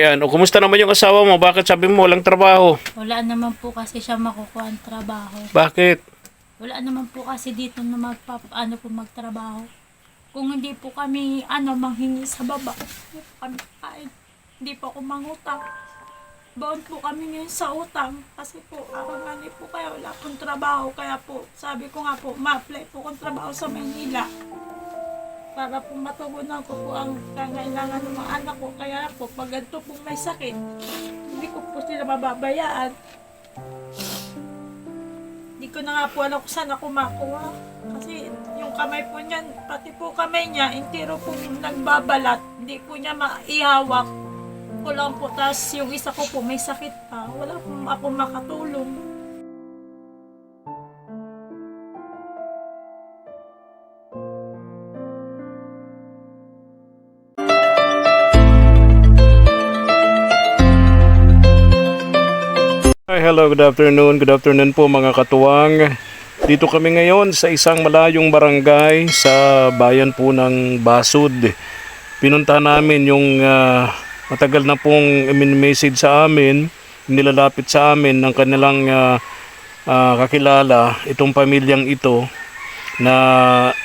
Yan, o kumusta naman yung asawa mo? Bakit sabi mo walang trabaho? Wala naman po kasi siya makukuha ang trabaho. Bakit? Wala naman po kasi dito na magpap ano po magtrabaho. Kung hindi po kami ano manghingi sa baba, hindi po kami kain. Hindi po ako mangutang. Bound po kami ngayon sa utang kasi po arangani po kaya wala pong trabaho kaya po sabi ko nga po ma-apply po kong trabaho sa Maynila para po matugunan ko po ang kangailangan ng mga anak ko kaya po pag ganito po may sakit hindi ko po sila mababayaan hindi ko na nga po alam kung saan ako makuha. Kasi yung kamay po niyan, pati po kamay niya, intiro po nagbabalat. Hindi po niya maihawak. Ko po, tas yung isa ko po may sakit pa. Wala po ako makatulong. Hello, good afternoon. Good afternoon po mga katuwang. Dito kami ngayon sa isang malayong barangay sa bayan po ng Basud. Pinunta namin yung ah, matagal na pong message sa amin, nilalapit sa amin ng kanilang ah, ah, kakilala, itong pamilyang ito na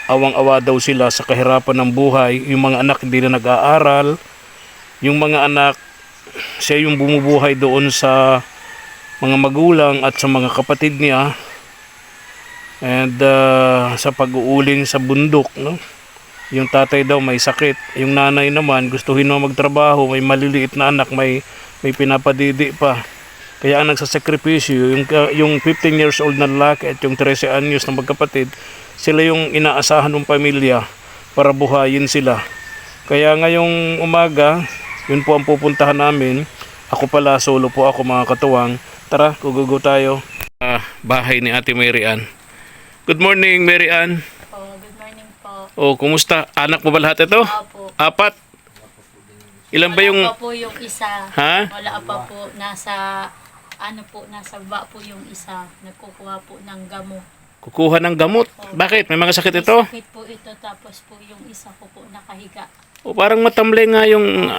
awang-awa daw sila sa kahirapan ng buhay. Yung mga anak hindi na nag-aaral, yung mga anak siya yung bumubuhay doon sa mga magulang at sa mga kapatid niya and uh, sa pag-uuling sa bundok no? Yung tatay daw may sakit yung nanay naman gustuhin mo magtrabaho may maliliit na anak may may pinapadidi pa. Kaya ang nagsasakripisyo yung ka- yung 15 years old na lalaki at yung 13 anyos na magkapatid sila yung inaasahan ng pamilya para buhayin sila. Kaya ngayong umaga yun po ang pupuntahan namin. Ako pala solo po ako mga katuwang Tara, gugugo tayo. Ah, bahay ni Ate Mary Ann. Good morning, Mary Ann. Po, good morning po. Oh, kumusta? Anak mo ba lahat ito? Opo. Apat? Ilan ba yung... Wala pa po yung isa. Ha? Wala pa po. Nasa, ano po, nasa baba po yung isa. Nagkukuha po ng gamot. Kukuha ng gamot. Bakit? May mga sakit ito? May sakit po ito. Tapos po yung isa ko po nakahiga. O parang matamlay nga yung...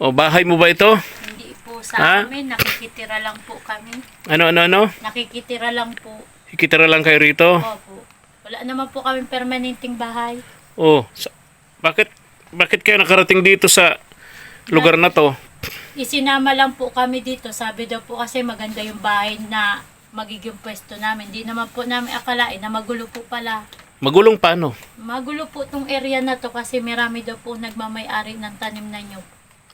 O bahay mo ba ito? Hindi po Ha? sa amin. Nakikitira lang po kami. Ano, ano, ano? Nakikitira lang po. Ikitira lang kayo rito? Opo. Wala naman po kami permanenteng bahay. Oh, sa- bakit bakit kayo nakarating dito sa lugar na to? Isinama lang po kami dito. Sabi daw po kasi maganda yung bahay na magiging pwesto namin. Di naman po namin akalain na magulo po pala. Magulong paano? Magulo po tong area na to kasi marami daw po nagmamay-ari ng tanim na nyo.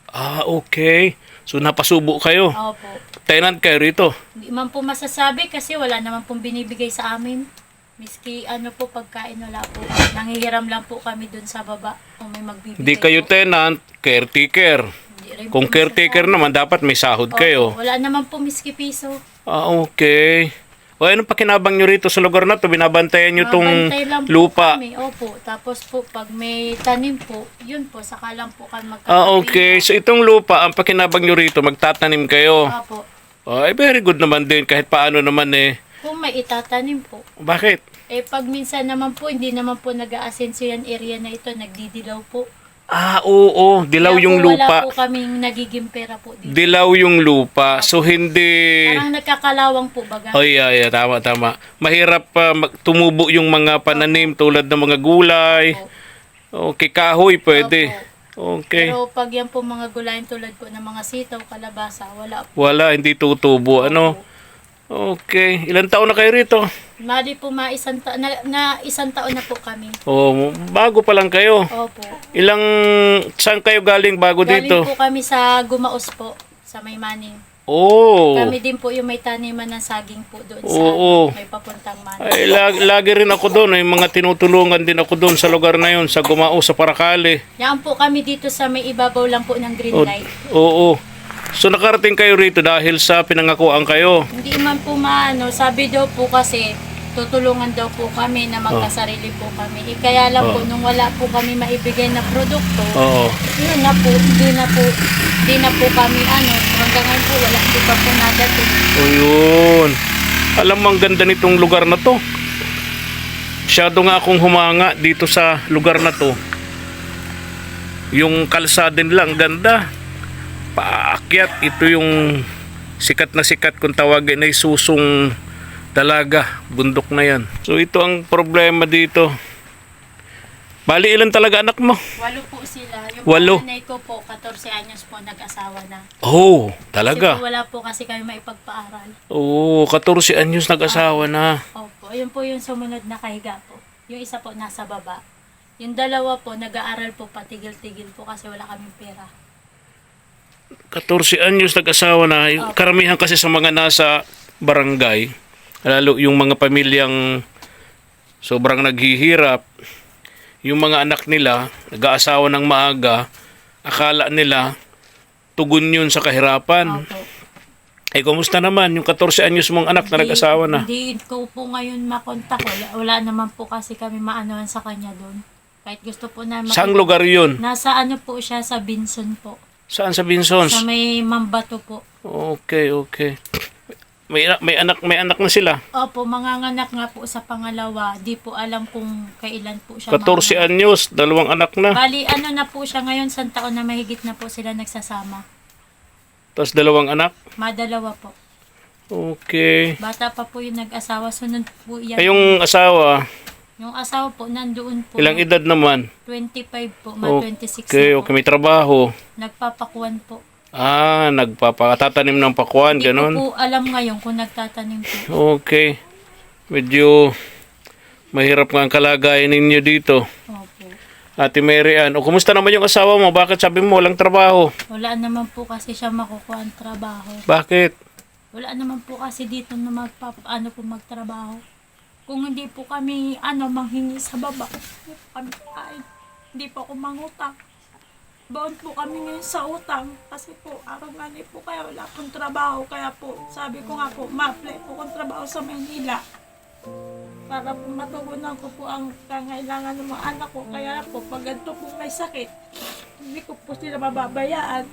Ah, okay. So napasubo kayo. Opo. Tenant kayo rito. Hindi man po masasabi kasi wala naman pong binibigay sa amin. Miski ano po pagkain wala po. Nangihiram lang po kami dun sa baba kung may magbibigay. Hindi kayo po. tenant, caretaker. Hindi Kung po caretaker naman, dapat may sahod Opo, kayo. Wala naman po miski piso. Ah, okay. O anong pakinabang nyo rito sa lugar na to? Binabantayan nyo tong Mabantay lang po lupa. Kami. Opo. Tapos po, pag may tanim po, yun po, saka lang po kami magkakapit. Ah, okay. So itong lupa, ang pakinabang nyo rito, magtatanim kayo. Opo. Ay, very good naman din. Kahit paano naman eh. Kung may itatanim po. Bakit? Eh, pag minsan naman po, hindi naman po nag-aasenso yan area na ito, nagdidilaw po. Ah, oo. Dilaw Kaya yung po, Wala lupa. po kaming nagiging pera po dito. Dilaw yung lupa. So hindi... Parang nagkakalawang po baga. Oh, yeah, yeah. Tama, tama. Mahirap pa mag- tumubo yung mga pananim tulad ng mga gulay. Okay, kahoy pwede. Okay. Pero pag yan po mga gulayan tulad po ng mga sitaw, kalabasa, wala po. Wala, hindi tutubo. Ano? Okay. Ilan taon na kayo rito? Mali po ma isang ta- na, na isang taon na po kami. Oh, bago pa lang kayo. Opo. Ilang saan kayo galing bago Galing dito? po kami sa Gumaos po, sa Maymaning. Oh. Kami din po yung may taniman ng saging po doon sa Oo. may papuntang Maning. Ay, lagi, lagi rin ako doon. May mga tinutulungan din ako doon sa lugar na yun, sa Gumao, sa Paracale. Yan po kami dito sa may ibabaw lang po ng green O, light. oo. So nakarating kayo rito dahil sa pinangakuan kayo. Hindi man po maano, sabi daw po kasi tutulungan daw po kami na magkasarili po kami. Eh, kaya lang po Oh. nung wala po kami maibigay na produkto, Oo. yun na po, hindi na po, hindi na po kami ano, hanggang ngayon po wala, hindi pa po nadating. O yun. Alam mo, ang ganda nitong lugar na to. Masyado nga akong humanga dito sa lugar na to. Yung kalsada nila, ang ganda. Paakyat. Ito yung sikat na sikat kung tawagin ay susong dalaga. Bundok na yan. So ito ang problema dito. Bali, ilan talaga anak mo? Walo po sila. Yung Walo? panganay ko po, 14 anyos po, nag-asawa na. Oh, Kasi talaga. po, wala po kasi kami maipagpaaral. Oo, 14 anyos nag-asawa na. Opo, yun po yung sumunod na kahiga po. Yung isa po nasa baba. Yung dalawa po, nag-aaral po patigil-tigil po kasi wala kaming pera. 14 anyos nag-asawa na. Yung Karamihan kasi sa mga nasa barangay, lalo yung mga pamilyang sobrang naghihirap, yung mga anak nila, nag-aasawa ng maaga, akala nila, tugon yun sa kahirapan. Opo. Eh, kumusta naman yung 14 anyos mong anak na nag-asawa na? Hindi ko po ngayon makontak. Wala, wala naman po kasi kami maanoan sa kanya doon. Kahit gusto po na Saang lugar yun? Nasa ano po siya, sa Binson po. Saan sa Binsons? Sa may Mambato po. Okay, okay. May, may anak may anak na sila. Opo, manganganak nga po sa pangalawa. Di po alam kung kailan po siya 14 manganganak. anyos, dalawang anak na. Bali, ano na po siya ngayon, sa taon na mahigit na po sila nagsasama. Tapos dalawang anak. Madalawa po. Okay. Bata pa po yung nag-asawa, sunod po yan. Ay, yung asawa, Yung asawa po, nandoon po. ilang edad naman? 25 po, ma 26 Okay, na po. okay, may trabaho. Nagpapakuan po. Ah, nagpapatatanim ng pakuan, Hindi ko ganon. po alam ngayon kung nagtatanim po. Okay. Medyo mahirap nga ang kalagayan ninyo dito. Opo. Ate Mary Ann, o kumusta naman yung asawa mo? Bakit sabi mo walang trabaho? Wala naman po kasi siya makukuha ang trabaho. Bakit? Wala naman po kasi dito na magpap ano po magtrabaho. Kung hindi po kami ano manghingi sa baba, kami kain. Hindi po ako mangutang. Baon po kami ngayon sa utang kasi po araw nga po kaya wala pong trabaho kaya po sabi ko nga po ma-apply po kong trabaho sa Maynila para po matugunan ko po ang kangailangan ng mga anak ko kaya po pag ganito po may sakit hindi ko po sila mababayaan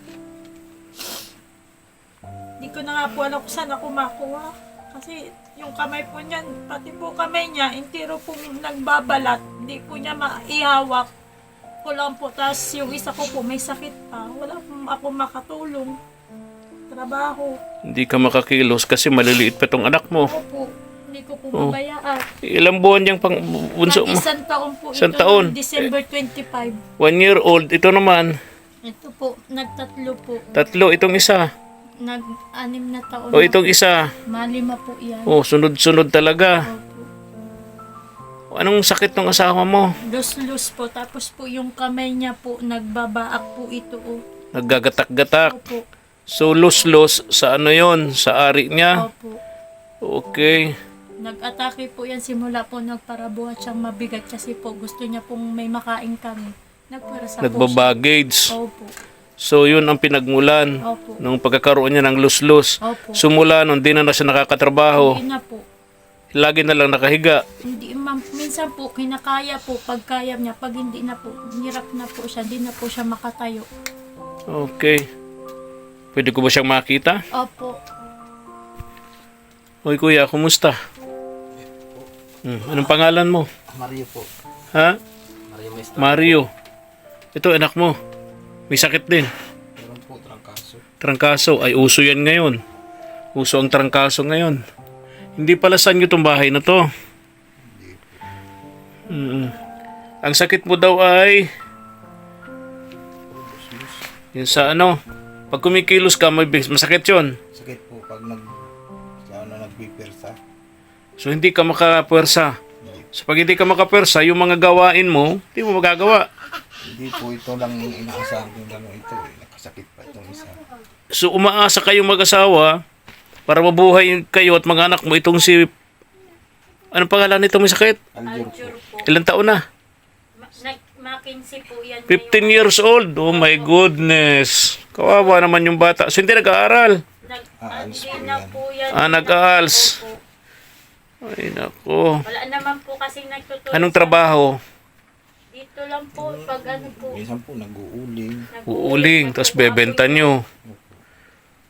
hindi ko na nga po alam kung saan ako makuha. Kasi yung kamay po niyan, pati po kamay niya, intiro po nagbabalat. Hindi po niya maihawak. Ko lang po. Tapos yung isa ko po may sakit pa. Wala po ako makatulong. Trabaho. Hindi ka makakilos kasi maliliit pa tong anak mo. Ako po. Hindi ko po mabayaan. Ilang buwan yung pang bunso mo? Isang taon po Isang ito. taon? December 25. One year old. Ito naman. Ito po, nagtatlo po. Tatlo. Itong isa. Nag-anim na taon O na. itong isa. Malima po yan. Oh, sunod-sunod talaga. Opo. Anong sakit ng asawa mo? Lus-lus po. Tapos po yung kamay niya po, nagbabaak po ito. Oh. Naggagatak-gatak. Opo. So, los-los sa ano yon Sa ari niya? Opo. Okay. Nag-atake po yan simula po nagparabuhat siyang mabigat kasi po gusto niya pong may makain kami. Nagbabagage. siya. Opo. So, yun ang pinagmulan Opo. nung pagkakaroon niya ng los-los. Opo. Sumula nung di na na siya nakakatrabaho, Hindi na po. lagi na lang nakahiga. Hindi, ma'am, minsan po, kinakaya po, pag kaya niya, pag hindi na po, hirap na po siya, hindi na po siya makatayo. Okay. Pwede ko ba siyang makita? Opo. Hoy kuya, kumusta? Hmm, anong pangalan mo? Mario po. Ha? Mario Maestro. Mario. Ito anak mo. May sakit din. Meron po trangkaso. Trangkaso. Ay, uso yan ngayon. Uso ang trangkaso ngayon. Hindi pala saan nyo itong bahay na to. Mm. Ang sakit mo daw ay... Yun sa ano, pag kumikilos ka, may masakit yon. Sakit po pag nag... Siya na nagbipirsa. So hindi ka makapwersa. So pag hindi ka makapwersa, yung mga gawain mo, hindi mo magagawa. Hindi po ito lang yung inaasahan kong gano'n ito. Eh. Nakasakit pa itong isa. So umaasa kayong mag-asawa para mabuhay kayo at mga anak mo itong si... Anong pangalan nito may sakit? Aljur po. Aljur po. Ilang taon na? Ma- nag- po yan. 15 years old. Oh my goodness. Kawawa naman yung bata. So hindi nag-aaral. Nag, Ah, hindi alis po na yan. po yan. Ah, nag-aals. Opo. Ay nako. Wala naman po kasi nagtutulong. Anong trabaho? Dito lang po, pag ano po. Minsan po nag-uuling. Uuling, tapos bebenta nyo.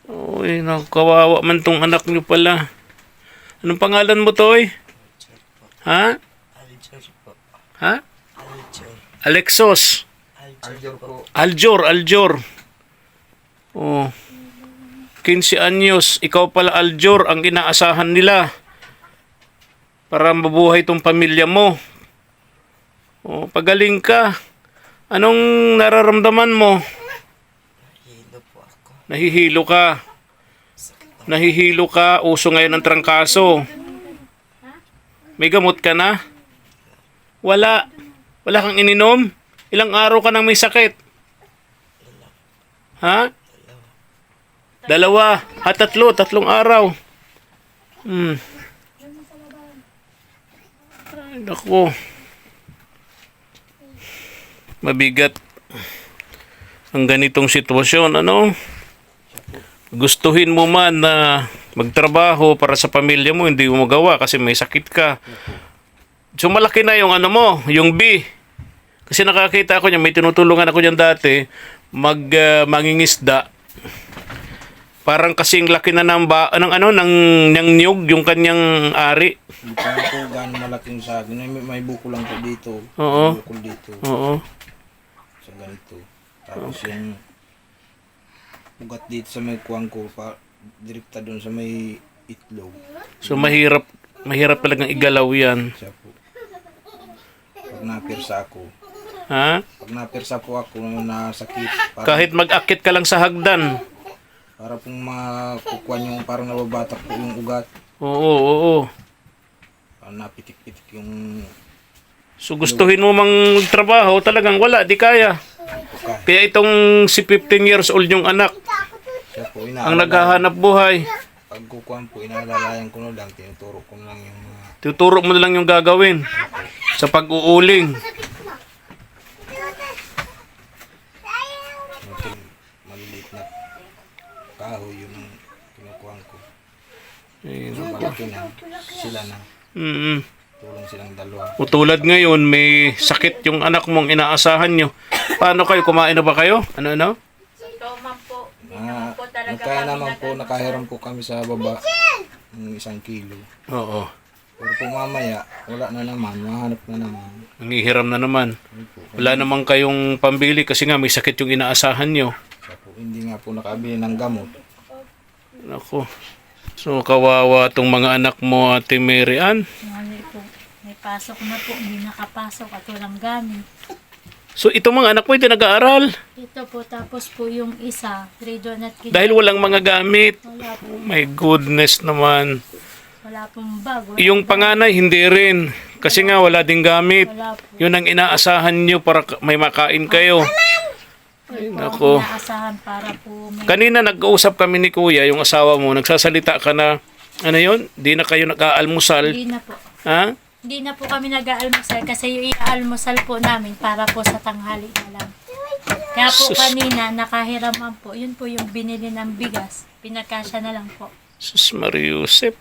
Uy, naku, kawawa man tong anak nyo pala. Anong pangalan mo, Toy? Ha? Aljur po. Ha? Aljur. Alexos. Aljur po. Aljor, Aljor. Oh. 15 anyos, ikaw pala Aljor ang inaasahan nila para mabuhay tong pamilya mo. Oh, pagaling ka. Anong nararamdaman mo? Hilo po ako. Nahihilo ka. Nahihilo ka. Uso ngayon ang trangkaso. May gamot ka na? Wala. Wala kang ininom? Ilang araw ka nang may sakit? Ha? Dalawa. Ha, tatlo. Tatlong araw. Hmm. Ay, naku. Mabigat ang ganitong sitwasyon, ano? Gustuhin mo man na magtrabaho para sa pamilya mo, hindi mo magawa kasi may sakit ka. So malaki na yung ano mo, yung B. Kasi nakakita ako niya, may tinutulungan ako niyan dati, mag ah, mangingisda. Parang kasing laki na ng ba, ng ano ng ng niyog yung kanyang ari. Hindi po gano'ng malaking sa akin. May, may buko lang po dito. Oo. May bukol dito. Oo. Sa ganito. Tapos yung ugat dito sa may kuwang ko, pa, direkta doon sa may itlog. So mahirap mahirap talagang igalaw 'yan. Siya po. Pag napirsa ako, Ha? pag napirsa po ako na sakit, parang, Kahit mag-akit ka lang sa hagdan. para pong makukuha yung parang nababatak po yung ugat. Oo, oo, oo. Parang napitik-pitik yung So gustuhin mo mang trabaho, talagang wala, di kaya. Kaya itong si 15 years old yung anak, Siya po, ang inaalala. naghahanap buhay. Pag kukuhan po, inaalalayan ko na lang, tinuturo ko lang yung mga Tuturo mo na lang yung gagawin sa pag-uuling. mga maliliit na kahoy yung kinukuhan ko. Ayun. Malaki na, sila na. Mm-mm. Tulong silang dalawa. O tulad ngayon, may sakit yung anak mong inaasahan nyo. Paano kayo? Kumain na ba kayo? Ano, ano? Ito man po. Hindi Ah, naman po talaga Kaya kami naman po, nag- nakahiram po kami sa baba ng isang kilo. Oo. Pero po mamaya, wala na naman, mahanap na naman. Nangihiram na naman. Po. Wala naman kayong pambili kasi nga may sakit yung inaasahan nyo. Po, hindi nga po nakabili ng gamot. Ako. So, kawawa tong mga anak mo, Ate Mary Ann. Pasok na po. Hindi nakapasok at walang gamit. So, itong mga anak mo, hindi nag-aaral. Ito po. Tapos po yung isa. Grade 1 at grade Dahil walang mga gamit. Wala po. Oh my goodness naman. Wala pong bag. Wala, Yung panganay, hindi rin. Kasi nga, wala ding gamit. wala po. Yun ang inaasahan nyo para ka- may makain kayo. Ay, nako. Inaasahan para po may... Kanina nag-uusap kami ni Kuya, yung asawa mo, nagsasalita ka na, ano yun, di na kayo nag-aalmusal. Hindi na po. Ha? Hindi na po kami nag-aalmusal kasi yung i-aalmusal po namin para po sa tanghali na lang. Kaya po Sus. kanina, nakahiraman po. Yun po yung binili ng bigas. Pinagkasya na lang po. Sus Mariusep.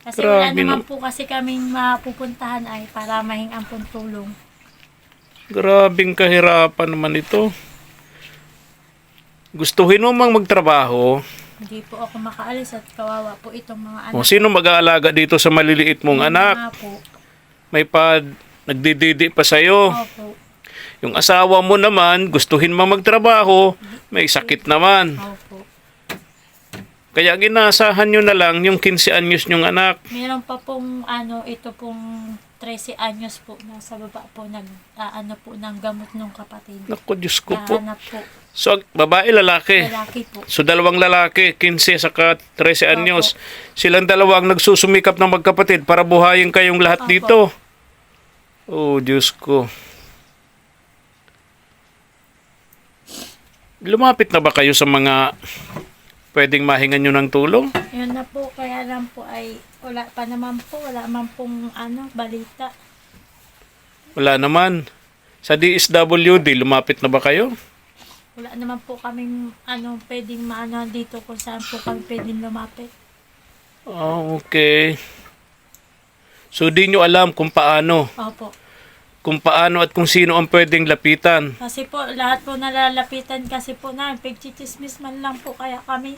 Kasi wala Grabe naman no. po kasi kaming mapupuntahan ay para mahingang pong tulong. Grabing kahirapan naman ito. Gustuhin mo mang magtrabaho, Hindi po ako makaalis at kawawa po itong mga o anak. sino mag-aalaga dito sa maliliit mong Yung anak? mga po. May pad, nagdididi pa sa'yo. Opo. Yung asawa mo naman, gustuhin mo magtrabaho, may sakit naman. Opo. Kaya ginasahan nyo na lang yung 15 anyos nyong anak. Meron pa pong ano, ito pong 13 anyos po nasa baba po nag ano po ng gamot ng kapatid. Naku, Diyos ko po. Kahanap po. So, babae, lalaki. Lalaki po. So, dalawang lalaki, 15 saka 13 anyos. Silang dalawa ang nagsusumikap ng magkapatid para buhayin kayong lahat Opo. dito. Oh, Diyos ko. Lumapit na ba kayo sa mga pwedeng mahingan nyo ng tulong? Yun na po, kaya lang po ay wala pa naman po, wala man pong ano, balita. Wala naman. Sa DSWD, lumapit na ba kayo? Wala naman po kaming ano, pwedeng maano dito kung saan po kami pwedeng lumapit. Oh, okay. So, di nyo alam kung paano. Opo. Kung paano at kung sino ang pwedeng lapitan. Kasi po, lahat po nalalapitan kasi po na, pagchichismis man lang po kaya kami.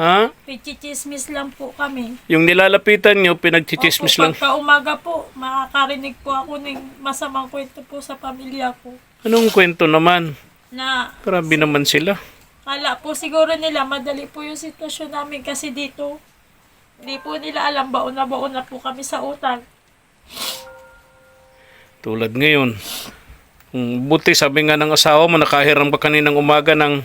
Ha? Pagchichismis lang po kami. Yung nilalapitan nyo, pinagchichismis Opo, lang. Pagka umaga po, makakarinig po ako ng masamang kwento po sa pamilya ko. Anong kwento naman? Na Grabe naman sila. Kala po siguro nila madali po yung sitwasyon namin kasi dito. Hindi po nila alam baon na baon na po kami sa utang. Tulad ngayon. Buti sabi nga ng asawa mo, nakahiram ka kaninang umaga ng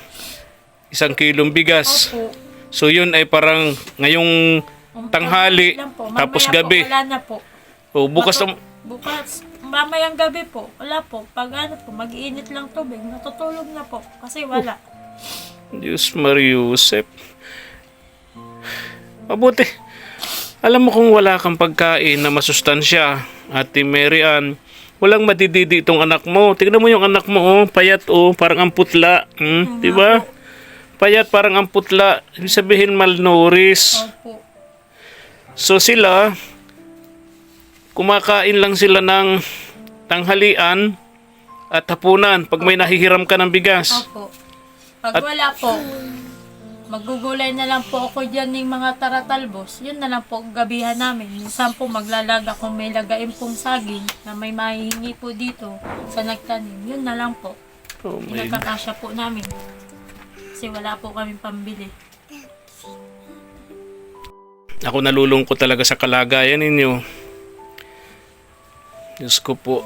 isang kilong bigas. Opo. So yun ay parang ngayong tanghali, tapos gabi. Po, wala na po. O bukas Matu- na, Bukas, mamayang gabi po. Wala po. Pag ano po, mag-iinit lang tubig. Natutulog na po. Kasi wala. Diyos Mariusep. Mabuti. Alam mo kung wala kang pagkain na masustansya, Ate Mary Ann, walang madididi itong anak mo. Tignan mo yung anak mo, oh, payat oh, parang ang putla. Hmm, di ba? Payat parang ang putla. Ibig sabihin malnourished. Opo. So sila, kumakain lang sila ng tanghalian at hapunan pag may nahihiram ka ng bigas. Opo. Pag wala po, magugulay na lang po ako dyan ng mga taratalbos. Yun na lang po gabihan namin. Minsan po maglalaga kung may lagaim pong saging na may mahihingi po dito sa nagtanim. Yun na lang po. Oh my Pinagkakasya po namin. Kasi wala po kami pambili. Ako nalulungkot talaga sa kalagayan ninyo. Diyos ko po.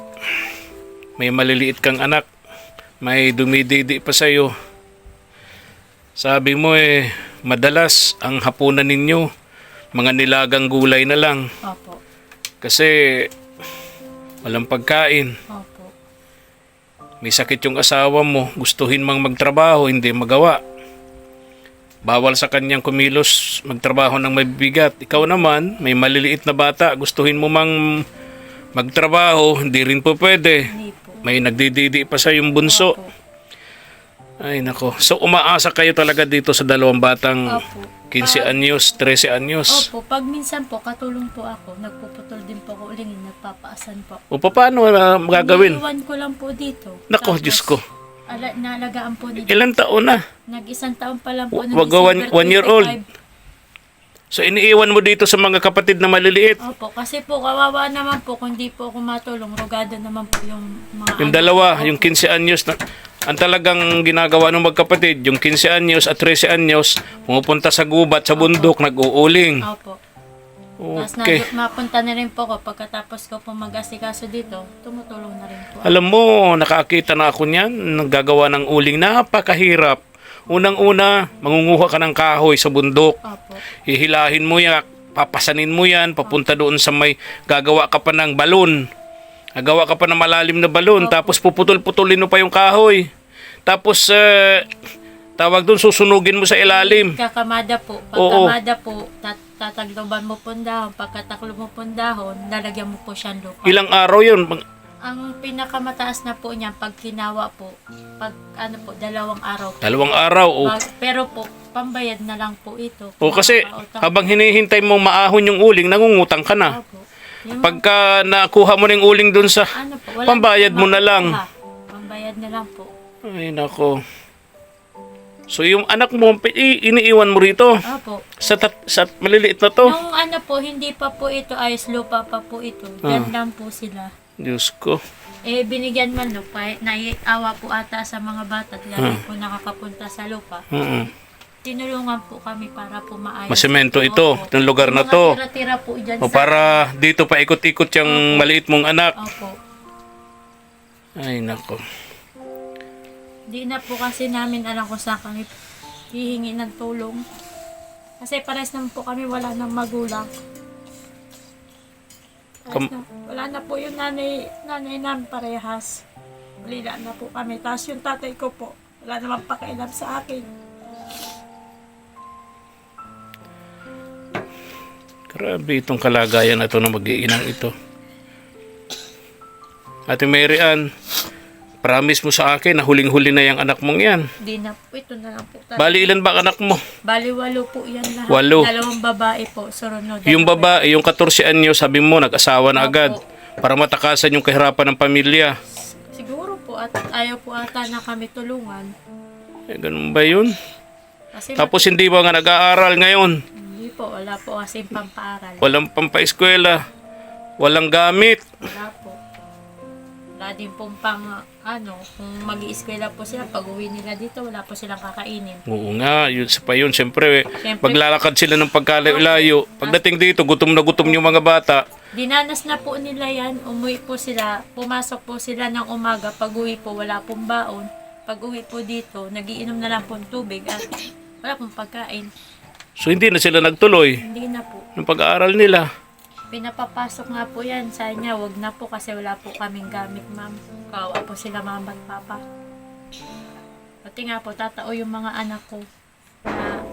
May maliliit kang anak. May dumididi pa sa'yo. Sabi mo eh, madalas ang hapunan ninyo, mga nilagang gulay na lang. Opo. Kasi walang pagkain. Opo. May sakit yung asawa mo, gustuhin mang magtrabaho, hindi magawa. Bawal sa kanyang kumilos magtrabaho ng mabibigat. Ikaw naman, may maliliit na bata, gustuhin mo mang magtrabaho, hindi rin po pwede. Hindi po. May nagdididi pa sa yung bunso. Opo. Ay nako. So umaasa kayo talaga dito sa dalawang batang Opo. 15 anyos, 13 anyos. Opo. Pag minsan po, katulong po ako. Nagpuputol din po ako ulingin. Nagpapaasan po. O paano na magagawin? Iniiwan ko lang po dito. Nako, Tapos, Diyos ko. Ala, nalagaan po ni Ilan taon na? Nag-isang taon pa lang po. Wa- nung wag one- December one year old. 25. So iniiwan mo dito sa mga kapatid na maliliit. Opo, kasi po kawawa naman po kung di po ako matulong. Rogado naman po yung mga Yung anak dalawa, ko. yung 15 anyos na ang talagang ginagawa ng magkapatid, yung 15 anyos at 13 anyos, pumupunta sa gubat, sa bundok, nag-uuling. Opo. Tapos Okay. okay. mapunta na rin po ako pagkatapos ko po mag-asikaso dito, tumutulong na rin po. Alam mo, nakakita na ako niyan, naggagawa ng uling, napakahirap. Unang-una, mangunguha ka ng kahoy sa bundok. Opo. Hihilahin mo yan, papasanin mo yan, papunta doon sa may gagawa ka pa ng balon. Gagawa ka pa ng malalim na balon, tapos puputol-putulin mo pa yung kahoy. Tapos, eh, tawag doon, susunugin mo sa ilalim. Kakamada po. Pagkamada po, tat- tatagloban mo po ang dahon. Pagkataklo mo po ang dahon, lalagyan mo po siyang lupa. Ilang araw yun? Mga- Ang pinakamataas na po niya, pag kinawa po, pag ano po, dalawang araw po. Dalawang araw. O, Pag- pero po, pambayad na lang po ito. o kasi, Nakakautang. habang hinihintay mo maahon yung uling, nangungutang ka na. Opo. Pagka nakuha mo ng uling doon sa... ano po, wala pambayad mo na lang. Pambayad na lang po. Ay, nako. So, yung anak mo, i- iniiwan mo rito. Opo. Sa, tat- sa maliliit na to. Nung ano po, hindi pa po ito, ayos lupa pa po ito. Yan lang po sila. Diyos ko. Eh, binigyan man lupa, naiawa po ata sa mga bata at lagi po nakakapunta sa lupa. Mm-mm. Tinulungan po kami para po maayos. Masemento Opo. ito, itong lugar na Mga to. tira-tira po dyan O sa... para dito pa ikot-ikot yung maliit mong anak. Opo. Ay, nako. Di na po kasi namin alam kung saan kami hihingi ng tulong. Kasi pares naman po kami wala ng magulang. Pares Kam- na, wala na po yung nanay, nanay namin parehas. Wala na po kami. Tapos yung tatay ko po, wala naman pakialam sa akin. Grabe itong kalagayan na ito na mag-iinang ito. Ate Mary Ann, promise mo sa akin na huling-huli na yung anak mong yan. Di na po, ito na lang po. Bali, ilan ba anak mo? Bali, walo po yan lahat. Walo. Dalawang babae po, surunod. Yung babae, yung 14 anyo, sabi mo, nag-asawa na agad. Para matakasan yung kahirapan ng pamilya. Siguro po, at ayaw po ata na kami tulungan. Eh, ganun ba yun? Kasi Tapos hindi ba nga nag-aaral ngayon? Po, wala po kasi pampaaral. Walang pampaeskwela. Walang gamit. Wala po. Wala din pong pang, ano, kung mag eskwela po sila, pag uwi nila dito, wala po silang kakainin. Oo nga, yun sa pa yun. Siyempre, Siyempre- maglalakad sila ng pagkalayo. Pagdating dito, gutom na gutom yung mga bata. Dinanas na po nila yan, umuwi po sila, pumasok po sila ng umaga, pag uwi po, wala pong baon. Pag uwi po dito, nagiinom na lang po ng tubig at wala pong pagkain. So, hindi na sila nagtuloy Hindi na po. ng pag-aaral nila. Pinapapasok nga po yan sa niya, wag na po kasi wala po kaming gamit, ma'am. Kawa po sila mama at papa. Pati nga po, tatao yung mga anak ko na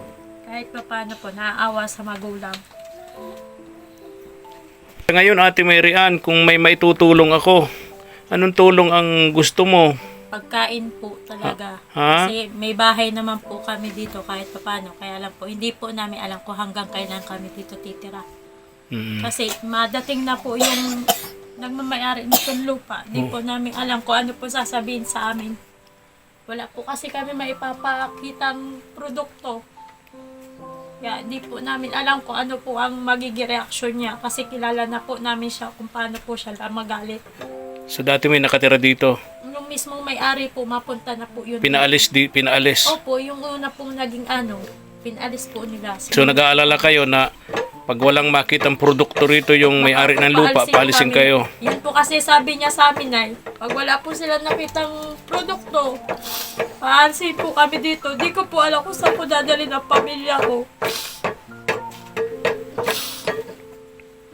kahit pa paano po, naaawa sa magulang. Ngayon, Ate Mary Ann, kung may maitutulong ako, anong tulong ang gusto mo? Pagkain po talaga. Ha? Kasi may bahay naman po kami dito kahit pa paano. Kaya lang po, hindi po namin alam kung hanggang kailan kami dito titira. Mm. Kasi madating na po yung nagmamayari nitong lupa. Di po namin alam kung ano po sasabihin sa amin. Wala po kasi kami maipapakitang produkto. Kaya di po namin alam kung ano po ang magiging reaksyon niya. Kasi kilala na po namin siya kung paano po siya magalit. So, dati may nakatira dito. Yung mismong may-ari po, mapunta na po yun. Pinaalis, di, pinaalis. Opo, yung una pong naging ano, pinalis po nila. So, nag-aalala kayo na pag walang makitang produkto rito yung may-ari ng lupa, paalisin kami. kayo. Yun po kasi sabi niya sa amin ay, pag wala po sila nakitang produkto, paalisin po kami dito. Di ko po alam kung saan po dadali ng pamilya ko.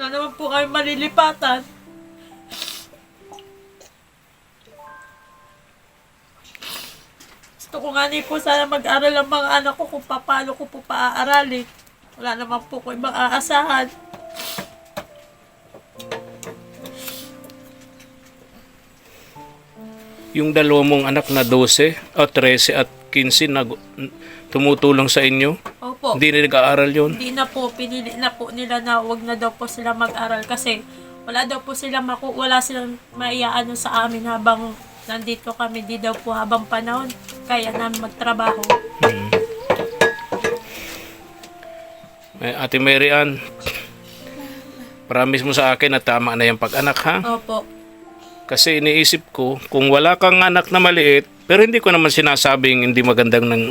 Na naman po kami malilipatan. Gusto ko nga ni po sana mag-aral ang mga anak ko kung paano ko po paaaralin. Wala naman po ko ibang aasahan. Yung dalawa mong anak na 12, o 13 at 15 na tumutulong sa inyo, Opo. hindi na nag-aaral yun. Hindi na po, pinili na po nila na wag na daw po sila mag-aral kasi wala daw po sila maku wala silang maiaano sa amin habang nandito kami di daw po habang panahon kaya namin magtrabaho. Eh, Ate Mary Ann, promise mo sa akin na tama na yung pag-anak ha? Opo. Kasi iniisip ko, kung wala kang anak na maliit, pero hindi ko naman sinasabing hindi magandang ng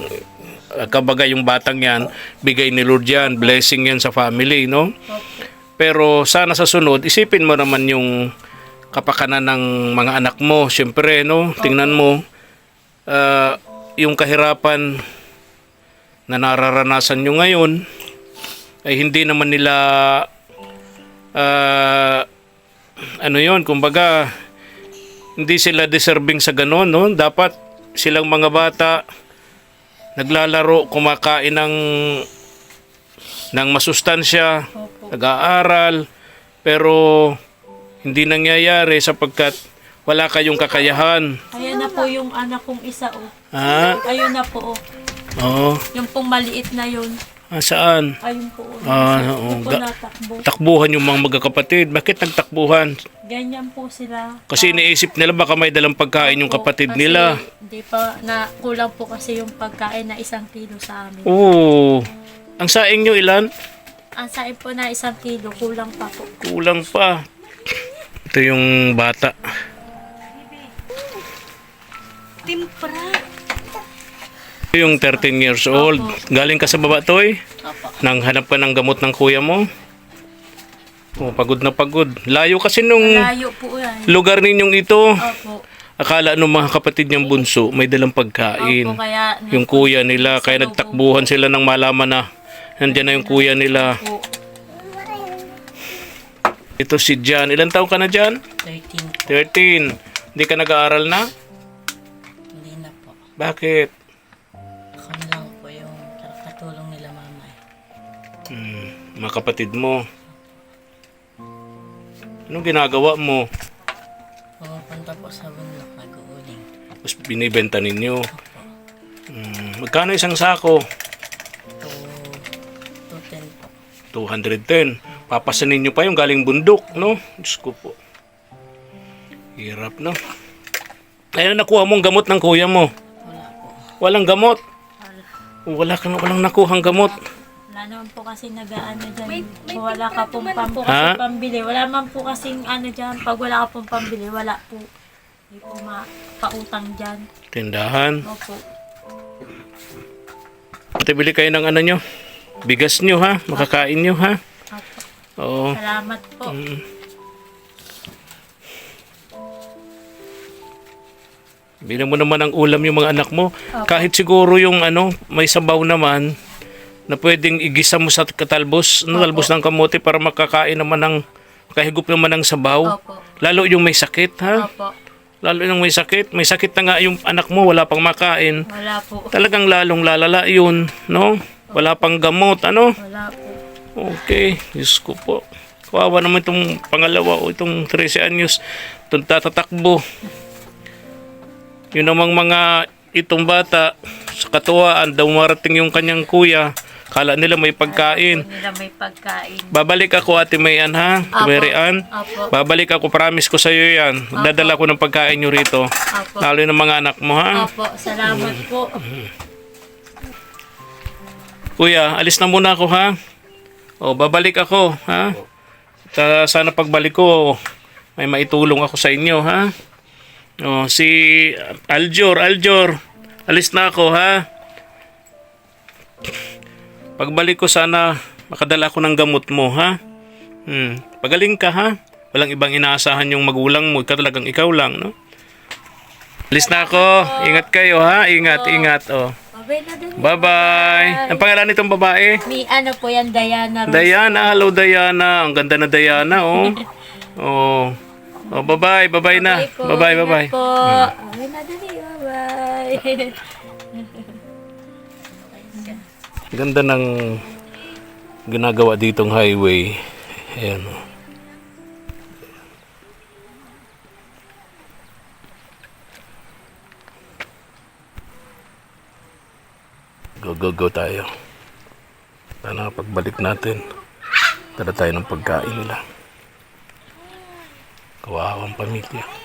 uh, kabaga yung batang yan, bigay ni Lord yan, blessing yan sa family, no? Opo. Pero sana sa sunod, isipin mo naman yung kapakanan ng mga anak mo. Siyempre, no? Tingnan mo, ah, yung kahirapan na nararanasan nyo ngayon, ay hindi naman nila, ah, ano yon kumbaga, hindi sila deserving sa ganon, no? Dapat silang mga bata, naglalaro, kumakain ng ng masustansya, nag-aaral, pero hindi nangyayari sapagkat wala kayong kakayahan. Ayan na po yung anak kong isa oh. Ha? Ayun na po oh. Oo. Yung pong maliit na yun. Ah, saan? Ayun po oh. Ah, oo. po Ga- natakbo. Takbuhan yung mga magkakapatid. Bakit nagtakbuhan? Ganyan po sila. Kasi iniisip nila baka may dalang pagkain yung kapatid kasi nila. Hindi pa, na kulang po kasi yung pagkain na isang kilo sa amin. Oo. Ang saing nyo ilan? Ang sain po na isang kilo, kulang pa po. Kulang pa. Ito yung bata. Timpra. Ito yung 13 years old. Galing ka sa baba, Toy? Opo. Nang hanap ka ng gamot ng kuya mo? Oh, pagod na pagod. Layo kasi nung Layo po yan. lugar ninyong ito. Opo. Akala nung mga kapatid niyang bunso may dalang pagkain. Opo, kaya Yung kuya nila, kaya nagtakbuhan sila ng malaman na nandiyan na yung kuya nila. po. Ito si Jan. Ilan taon ka na Jan? 13 13. Hindi ka nag-aaral na? Hindi na po. Bakit? Ako na lang po yung katulong nila mama. eh. Hmm, mga kapatid mo. Anong ginagawa mo? Pumupunta po sa bundok nag-uuling. Tapos binibenta ninyo. Hmm, magkano isang sako? To, to 10 po. 210. Papasanin nyo pa yung galing bundok, no? Diyos ko po. Hirap, no? Ayun, nakuha mong gamot ng kuya mo. Wala po. Walang gamot. Wala kang walang nakuhang gamot. Wala naman po kasi nag-ano dyan. Kung wala ka pong pam po Ha? kasi pambili. Wala man po kasing ano dyan. Pag wala ka pong pambili, wala po. Hindi po mapautang dyan. Tindahan. Opo. Ate, bili kayo ng ano nyo. Bigas nyo ha. Makakain nyo ha. Opo. Oo. Salamat po. Bili mo naman ang ulam yung mga anak mo. Kahit siguro yung ano, may sabaw naman na pwedeng igisa mo sa katalbos, ano, talbos ng kamote para makakain naman ng kahigup naman ng sabaw. Opo. Lalo yung may sakit ha. Opo. Lalo yung may sakit. May sakit na nga yung anak mo, wala pang makain. Wala po. Talagang lalong lalala yun, no? Wala pang gamot, ano? Wala po. Okay, Diyos ko po. Kawawa naman itong pangalawa o itong 13 anyos. Itong tatatakbo. Yun namang mga itong bata sa katuwaan daw marating yung kanyang kuya. Kala nila may pagkain. Nila may pagkain. Babalik ako ate Mayan ha, Apo. Mary Ann. Opo. Babalik ako, promise ko sa iyo yan. Dadala ko ng pagkain nyo rito. Opo. Lalo ng mga anak mo ha. Opo. Salamat po. Kuya, alis na muna ako ha. O, babalik ako ha. Ta, sana pagbalik ko, may maitulong ako sa inyo ha. O, si Aljor, Aljor, alis na ako ha. Pagbalik ko sana makadala ko ng gamot mo ha. Hmm. Pagaling ka ha. Walang ibang inaasahan yung magulang mo, ikaw talagang ikaw lang, no? Alis na ako. Ingat kayo ha. Ingat, ingat. Oh. Bye-bye. Ang pangalan nitong babae? May ano po yan, Diana Rose. Diana. Hello, Diana. Ang ganda na Diana, oh. oh. Oh, bye-bye. Bye-bye na. Bye-bye, bye-bye. Po. Babay na din. Bye-bye. Ganda ng ginagawa ditong highway. Ayan, oh. Go, go, go tayo. Sana pagbalik natin, dala tayo ng pagkain nila. Kawawang pamilya.